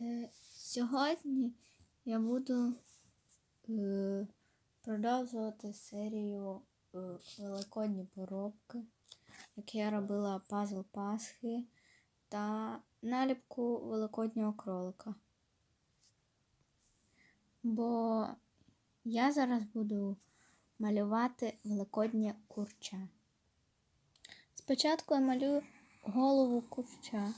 Е, Сьогодні я буду е, продовжувати серію е, Великодні поробки, як я робила пазл Пасхи та наліпку Великоднього кролика. Бо я зараз буду малювати Великоднє курча. Спочатку я малюю голову курча.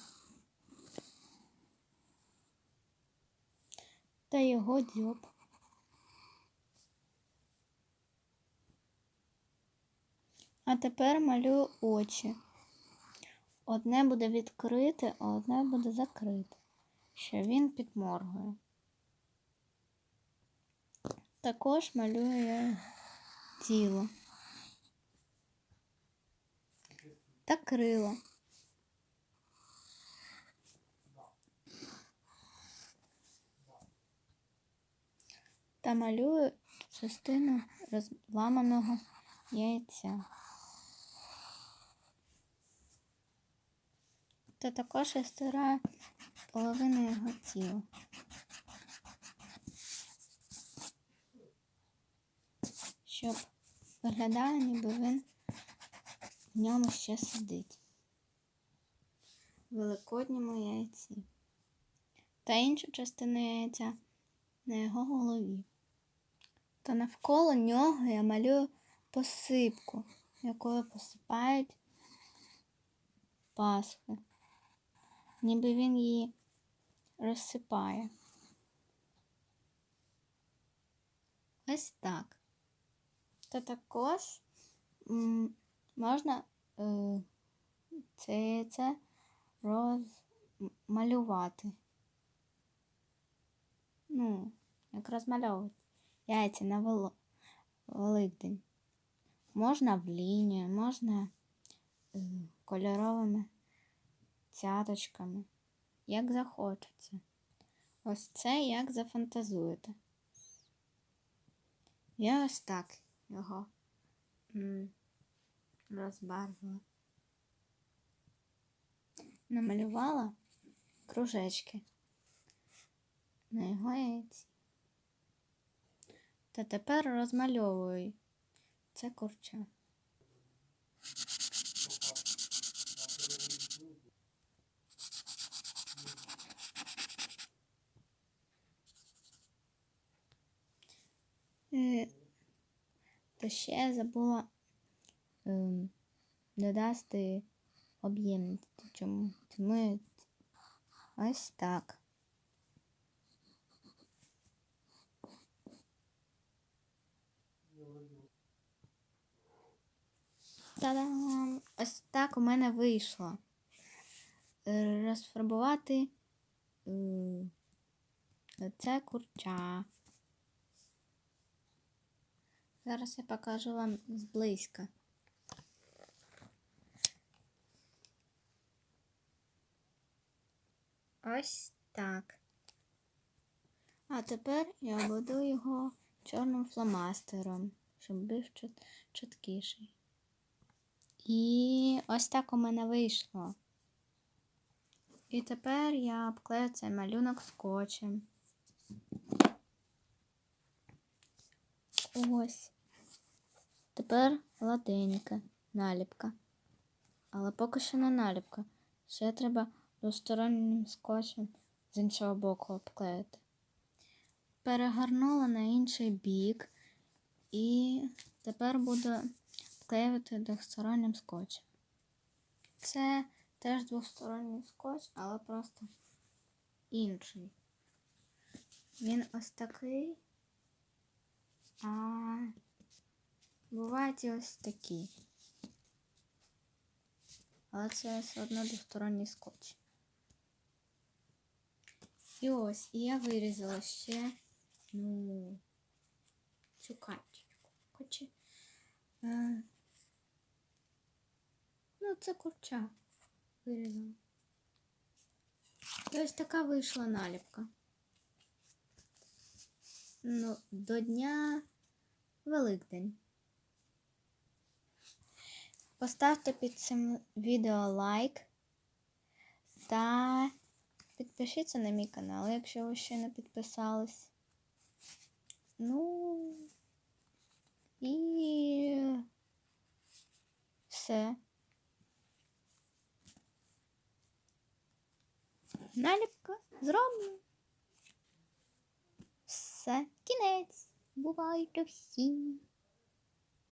Та його дзьоб. А тепер малюю очі. Одне буде відкрите, а одне буде закрите, що він підморгує. Також малюю я тіло та крила. Та малюю частину розламаного яйця. Та також я стираю половину його тіла. Щоб виглядало, ніби він в ньому ще сидить. В великодньому яйці. Та іншу частину яйця на його голові. Та навколо нього я малюю посипку, якою посипають пасхи, ніби він її розсипає. Ось так. Та також можна е, це, це розмалювати. Ну, як розмальовувати яйця на Великдень. Можна в лінію, можна е, кольоровими цяточками, як захочеться. Ось це як зафантазуєте. Я ось так його розбарвила. Намалювала кружечки на його яйці. Та тепер розмальовую це курча. Е, Та ще забула ем, додати об'ємність. Чому? Ось так. Та-дам! Ось так у мене вийшло. Е, Розфарбувати е, це курча. Зараз я покажу вам зблизька. Ось так. А тепер я буду його чорним фломастером, щоб був чіткіший. І ось так у мене вийшло. І тепер я обклею цей малюнок скотчем. Ось. Тепер ладенька наліпка. Але поки що не наліпка. Ще треба двостороннім скотчем з іншого боку обклеїти. Перегорнула на інший бік і тепер буду вклеювати двостороннім скотчем. Це теж двосторонній скотч, але просто інший. Він ось такий, а бувають і ось такі. Але це все одно двосторонній скотч. І ось, і я вирізала ще ну, цю карточку. Хоча, е, ну, це курча вирізала. Ось така вийшла наліпка. Ну, до дня Великдень. Поставте під цим відео лайк та Підпишіться на мій канал, якщо ви ще не підписались. Ну і все. Наліпка зроблена. Все, кінець. Бувайте всі.